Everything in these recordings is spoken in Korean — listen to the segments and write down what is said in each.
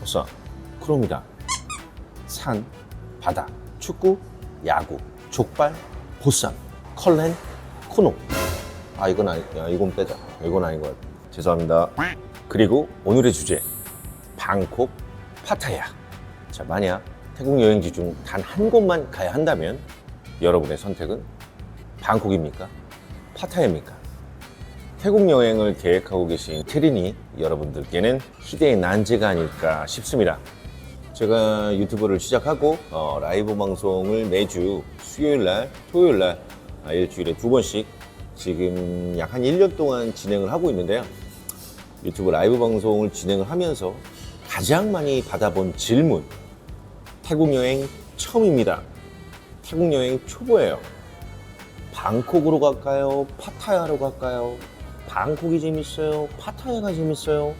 보쌈, 크롬이다. 산, 바다, 축구, 야구, 족발, 보쌈, 컬렌, 코노. 아 이건 아니, 야, 이건 빼자. 이건 아닌 것 같아. 죄송합니다. 그리고 오늘의 주제, 방콕, 파타야. 자, 만약 태국 여행지 중 단 한 곳만 가야 한다면 여러분의 선택은 방콕입니까? 파타야입니까? 태국 여행을 계획하고 계신 테린이 여러분들께는 희대의 난제가 아닐까 싶습니다. 제가 유튜브를 시작하고 어, 라이브 방송을 매주 수요일 날, 토요일 날 아, 일주일에 두 번씩 지금 약 한 1년 동안 진행을 하고 있는데요. 유튜브 라이브 방송을 진행을 하면서 가장 많이 받아본 질문 태국 여행 처음입니다. 태국 여행 초보예요. 방콕으로 갈까요? 파타야로 갈까요? 방콕이 재밌어요? 파타야가 재밌어요?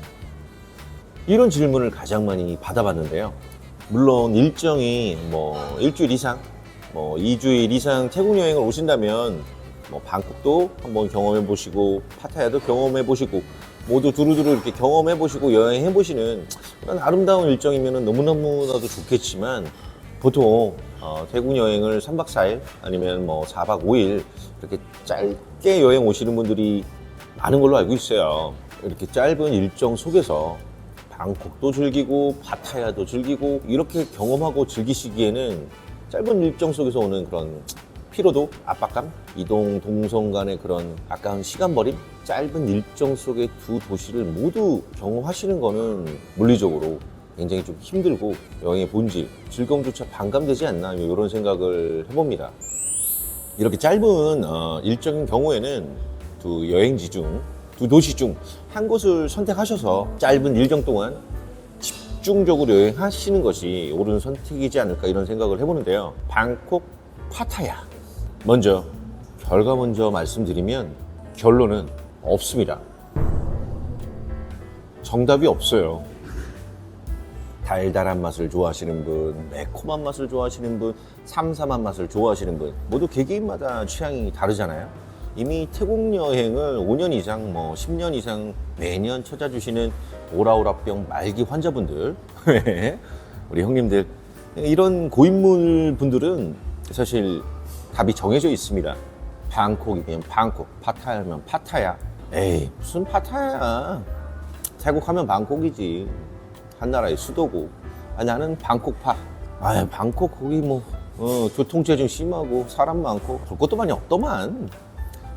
이런 질문을 가장 많이 받아봤는데요. 물론 일정이 뭐 일주일 이상, 뭐 2주일 이상 태국 여행을 오신다면 뭐 방콕도 한번 경험해 보시고 파타야도 경험해 보시고 모두 두루두루 이렇게 경험해 보시고 여행해 보시는 그런 아름다운 일정이면 너무너무나도 좋겠지만 보통 어, 태국 여행을 3박 4일 아니면 뭐 4박 5일 이렇게 짧게 여행 오시는 분들이 많은 걸로 알고 있어요. 이렇게 짧은 일정 속에서 방콕도 즐기고 파타야도 즐기고 이렇게 경험하고 즐기시기에는 짧은 일정 속에서 오는 그런 피로도, 압박감, 이동 동선 간의 그런 아까운 시간 버림, 짧은 일정 속의 두 도시를 모두 경험하시는 거는 물리적으로 굉장히 좀 힘들고 여행의 본질, 즐거움조차 반감되지 않나 이런 생각을 해봅니다. 이렇게 짧은 어, 일정인 경우에는 두 여행지 중, 두 도시 중 한 곳을 선택하셔서 짧은 일정 동안 집중적으로 여행하시는 것이 옳은 선택이지 않을까 이런 생각을 해보는데요. 방콕, 파타야. 먼저 결과 먼저 말씀드리면 결론은 없습니다. 정답이 없어요. 달달한 맛을 좋아하시는 분, 매콤한 맛을 좋아하시는 분, 삼삼한 맛을 좋아하시는 분, 모두 개개인마다 취향이 다르잖아요. 이미 태국 여행을 5년 이상, 뭐 10년 이상 매년 찾아주시는 오라오라병 말기 환자분들, 우리 형님들, 이런 고인물 분들은 사실 답이 정해져 있습니다. 방콕이면 방콕, 파타야면 파타야. 에이, 무슨 파타야야. 태국 하면 방콕이지. 한 나라의 수도고. 아, 나는 방콕파. 아, 방콕 거기 뭐 어, 교통체증 심하고 사람 많고 볼 것도 많이 없더만.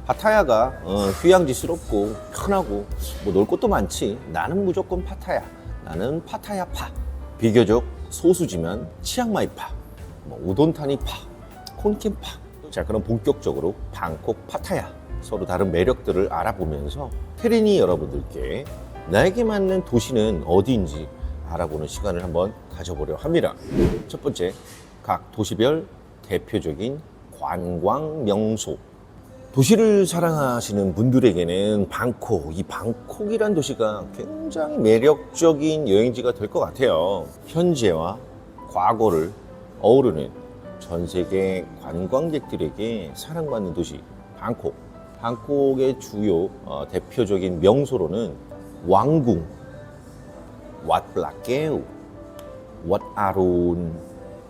파타야가 어, 휴양지스럽고 편하고 뭐 놀 것도 많지. 나는 무조건 파타야. 나는 파타야파. 비교적 소수지만 치앙마이파, 뭐 우돈타니파, 콘킨파. 자, 그럼 본격적으로 방콕 파타야 서로 다른 매력들을 알아보면서 테린이 여러분들께 나에게 맞는 도시는 어디인지 알아보는 시간을 한번 가져보려 합니다. 첫 번째, 각 도시별 대표적인 관광 명소. 도시를 사랑하시는 분들에게는 방콕, 이 방콕이란 도시가 굉장히 매력적인 여행지가 될 것 같아요. 현재와 과거를 어우르는 전 세계 관광객들에게 사랑받는 도시 방콕. 방콕의 주요 어, 대표적인 명소로는 왕궁, Wat Plakeu, Wat Arun,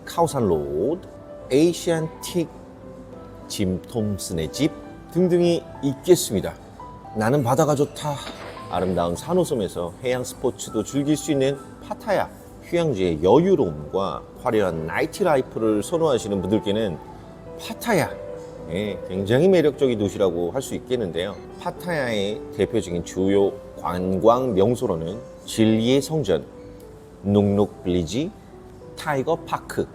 카오산 로드, 에이시안틱, 짐 톰슨의 집 등등이 있겠습니다. 나는 바다가 좋다. 아름다운 산호섬에서 해양 스포츠도 즐길 수 있는 파타야. 휴양지의 여유로움과 화려한 나이트 라이프를 선호하시는 분들께는 파타야. 예, 굉장히 매력적인 도시라고 할 수 있겠는데요. 파타야의 대표적인 주요 관광 명소로는 진리의 성전, 눅눅 빌리지, 타이거 파크,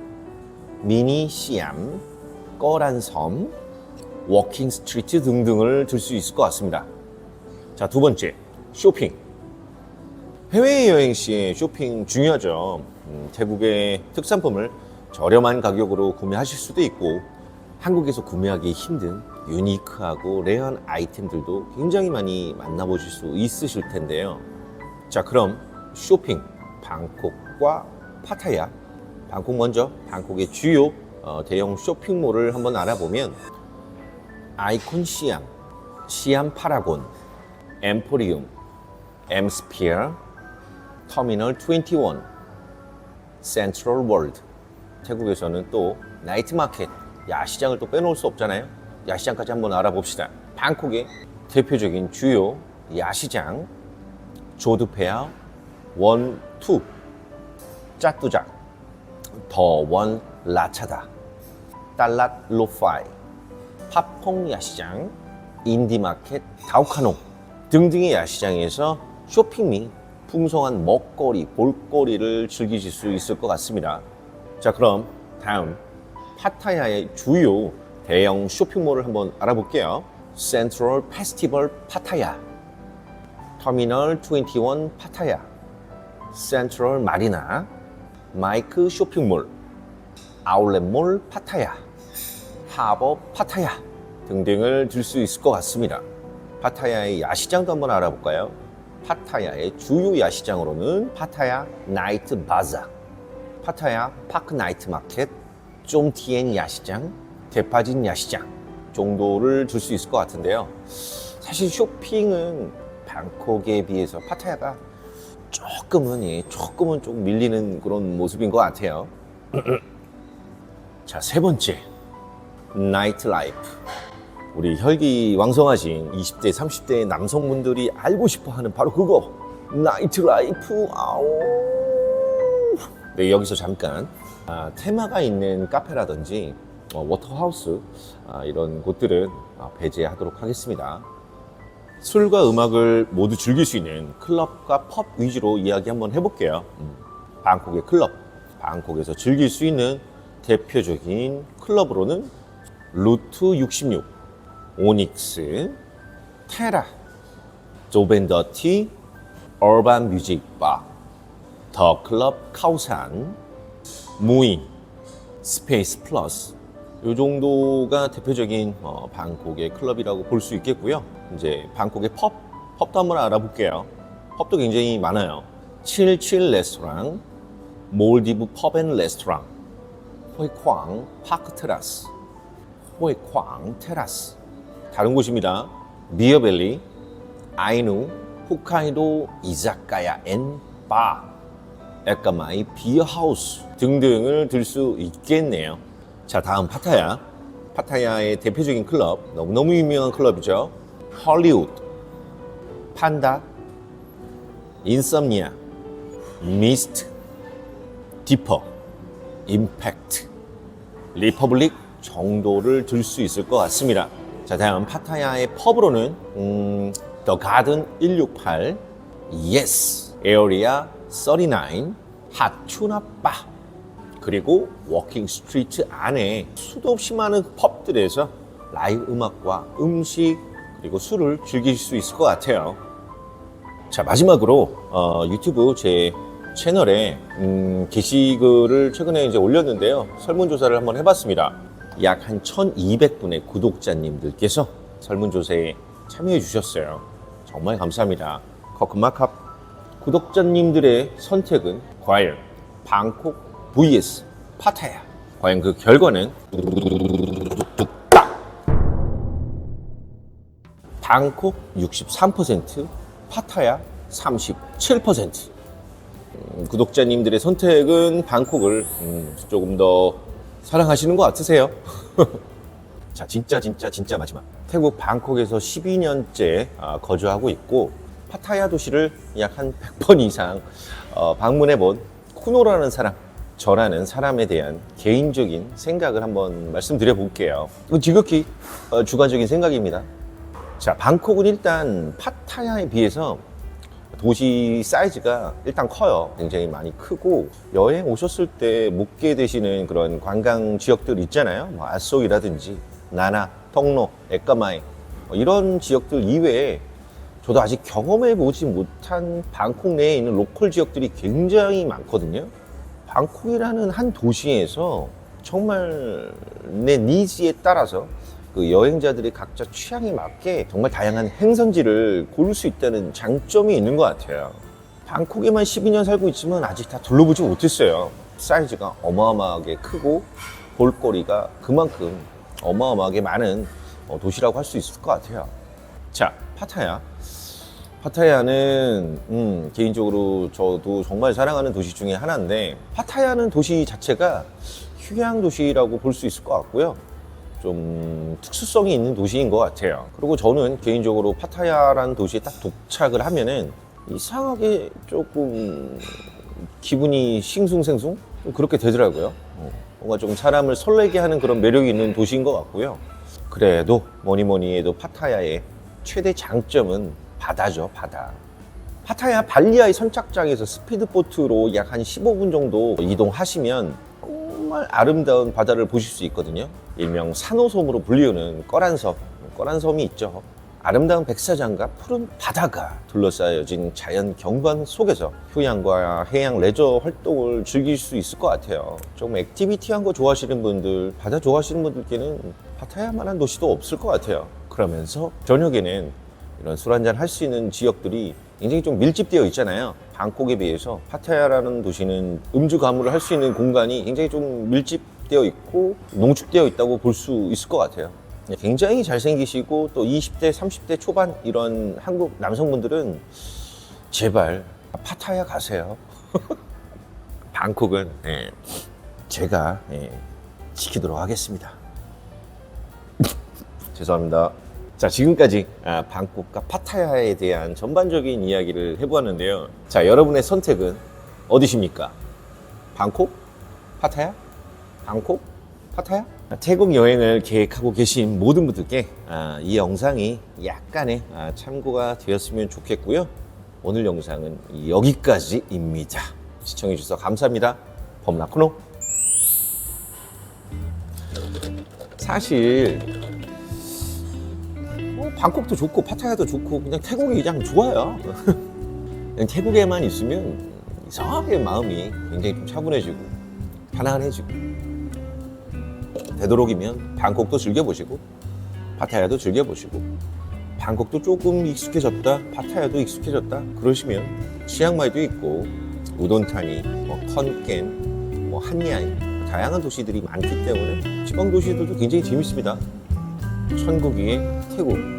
미니 시암, 꺼란 섬, 워킹 스트리트 등등을 들 수 있을 것 같습니다. 자, 두 번째, 쇼핑. 해외여행 시 쇼핑 중요하죠. 음, 태국의 특산품을 저렴한 가격으로 구매하실 수도 있고, 한국에서 구매하기 힘든 유니크하고 레어한 아이템들도 굉장히 많이 만나보실 수 있으실 텐데요. 자, 그럼 쇼핑, 방콕과 파타야. 방콕 먼저, 방콕의 주요 어, 대형 쇼핑몰을 한번 알아보면 아이콘 시암, 시암 파라곤, 엠포리움, 엠스피어, 터미널 21, 센트럴 월드. 태국에서는 또 나이트 마켓, 야시장을 또 빼놓을 수 없잖아요. 야시장까지 한번 알아봅시다. 방콕의 대표적인 주요 야시장 조드페아 원, 투, 짜뚜장, 더원 라차다, 달랏 로파이, 팝퐁 야시장, 인디마켓 다우카농 등등의 야시장에서 쇼핑 및 풍성한 먹거리, 볼거리를 즐기실 수 있을 것 같습니다. 자, 그럼 다음 파타야의 주요 대형 쇼핑몰을 한번 알아볼게요. 센트럴 페스티벌 파타야, 터미널 21 파타야, 센트럴 마리나, 마이크 쇼핑몰, 아울렛몰 파타야, 하버 파타야 등등을 들 수 있을 것 같습니다. 파타야의 야시장도 한번 알아볼까요? 파타야의 주요 야시장으로는 파타야 나이트 바자, 파타야 파크 나이트 마켓, 쫌티엔 야시장, 데파진 야시장 정도를 들 수 있을 것 같은데요. 사실 쇼핑은 방콕에 비해서 파타야가 조금은 예, 조금은 좀 밀리는 그런 모습인 것 같아요. 자, 세 번째. 나이트 라이프. 우리 혈기 왕성하신 20대, 30대 남성분들이 알고 싶어 하는 바로 그거. 나이트 라이프. 아우. 네, 여기서 잠깐 아, 테마가 있는 카페라든지 어, 워터하우스 아, 이런 곳들은 아, 배제하도록 하겠습니다. 술과 음악을 모두 즐길 수 있는 클럽과 펍 위주로 이야기 한번 해볼게요. 음, 방콕의 클럽, 방콕에서 즐길 수 있는 대표적인 클럽으로는 루트 66, 오닉스, 테라, 조벤더티, 얼반 뮤직 바, 더 클럽 카우산, 무인, 스페이스 플러스 이 정도가 대표적인 어, 방콕의 클럽이라고 볼 수 있겠고요. 이제 방콕의 펍, 펍도 한번 알아볼게요. 펍도 굉장히 많아요. 77 레스토랑, 몰디브 펍앤 레스토랑, 호이쾅 파크 테라스, 호이쾅 테라스. 다른 곳입니다. 미어밸리, 아이누, 홋카이도 이자카야 앤 바, 에까마이 비어하우스 등등을 들 수 있겠네요. 자, 다음 파타야. 파타야의 대표적인 클럽, 너무너무 유명한 클럽이죠. 헐리우드, 판다, 인썸니아, 미스트, 디퍼, 임팩트, 리퍼블릭 정도를 들 수 있을 것 같습니다. 자, 다음 파타야의 펍으로는 음, 더 가든 168, 예스, 에어리아 39, 핫 추나 바, 그리고 워킹 스트리트 안에 수도 없이 많은 펍들에서 라이브 음악과 음식 그리고 술을 즐길 수 있을 것 같아요. 자 마지막으로 어, 유튜브 제 채널에 음, 게시글을 최근에 이제 올렸는데요. 설문조사를 한번 해봤습니다. 약 한 1,200분의 구독자님들께서 설문조사에 참여해 주셨어요. 정말 감사합니다. 커크마캅 구독자님들의 선택은 과연 방콕 vs 파타야. 과연 그 결과는 딱 방콕 63%, 파타야 37%. 음, 구독자님들의 선택은 방콕을 음, 조금 더 사랑하시는 것 같으세요? 자, 진짜 진짜 진짜 마지막. 태국 방콕에서 12년째 아, 거주하고 있고 파타야 도시를 약 한 100번 이상 어, 방문해 본 쿠노라는 사람, 저라는 사람에 대한 개인적인 생각을 한번 말씀드려 볼게요. 이건 지극히 어, 주관적인 생각입니다. 자, 방콕은 일단 파타야에 비해서 도시 사이즈가 일단 커요. 굉장히 많이 크고 여행 오셨을 때 묵게 되시는 그런 관광 지역들 있잖아요. 뭐 아속이라든지 나나, 통로, 에까마이 뭐 이런 지역들 이외에 저도 아직 경험해 보지 못한 방콕 내에 있는 로컬 지역들이 굉장히 많거든요. 방콕이라는 한 도시에서 정말 내 니즈에 따라서 그 여행자들이 각자 취향에 맞게 정말 다양한 행선지를 고를 수 있다는 장점이 있는 것 같아요. 방콕에만 12년 살고 있지만 아직 다 둘러보지 못했어요. 사이즈가 어마어마하게 크고 볼거리가 그만큼 어마어마하게 많은 어, 도시라고 할 수 있을 것 같아요. 자, 파타야. 파타야는 음, 개인적으로 저도 정말 사랑하는 도시 중에 하나인데 파타야는 도시 자체가 휴양 도시라고 볼 수 있을 것 같고요. 좀 특수성이 있는 도시인 것 같아요. 그리고 저는 개인적으로 파타야라는 도시에 딱 도착을 하면은 이상하게 조금 기분이 싱숭생숭 좀 그렇게 되더라고요. 어, 뭔가 좀 사람을 설레게 하는 그런 매력이 있는 도시인 것 같고요. 그래도 뭐니 뭐니 해도 파타야의 최대 장점은 바다죠, 바다. 파타야 발리아의 선착장에서 스피드보트로 약 한 15분 정도 이동하시면 정말 아름다운 바다를 보실 수 있거든요. 일명 산호섬으로 불리우는 꺼란섬, 꺼란섬이 있죠. 아름다운 백사장과 푸른 바다가 둘러싸여진 자연 경관 속에서 휴양과 해양 레저 활동을 즐길 수 있을 것 같아요. 좀 액티비티한 거 좋아하시는 분들, 바다 좋아하시는 분들께는 파타야만한 도시도 없을 것 같아요. 그러면서 저녁에는 이런 술 한잔 할 수 있는 지역들이 굉장히 좀 밀집되어 있잖아요. 방콕에 비해서 파타야라는 도시는 음주 가무를 할 수 있는 공간이 굉장히 좀 밀집되어 있고 농축되어 있다고 볼 수 있을 것 같아요. 굉장히 잘생기시고 또 20대, 30대 초반 이런 한국 남성분들은 제발 파타야 가세요. 방콕은 예, 제가 예, 지키도록 하겠습니다. 죄송합니다. 자, 지금까지 아, 방콕과 파타야에 대한 전반적인 이야기를 해보았는데요. 자, 여러분의 선택은 어디십니까? 방콕? 파타야? 방콕? 파타야? 태국 여행을 계획하고 계신 모든 분들께 아, 이 영상이 약간의 아, 참고가 되었으면 좋겠고요. 오늘 영상은 여기까지입니다. 시청해주셔서 감사합니다. 범라코노. 사실 뭐 방콕도 좋고 파타야도 좋고 그냥 태국이 그냥 좋아요. 그냥 태국에만 있으면 이상하게 마음이 굉장히 좀 차분해지고 편안해지고 되도록이면 방콕도 즐겨보시고 파타야도 즐겨보시고 방콕도 조금 익숙해졌다 파타야도 익숙해졌다 그러시면 치앙마이도 있고 우돈타니, 뭐 컨켄, 뭐 한야이 다양한 도시들이 많기 때문에 지방 도시들도 굉장히 재밌습니다. 천국 위의 태국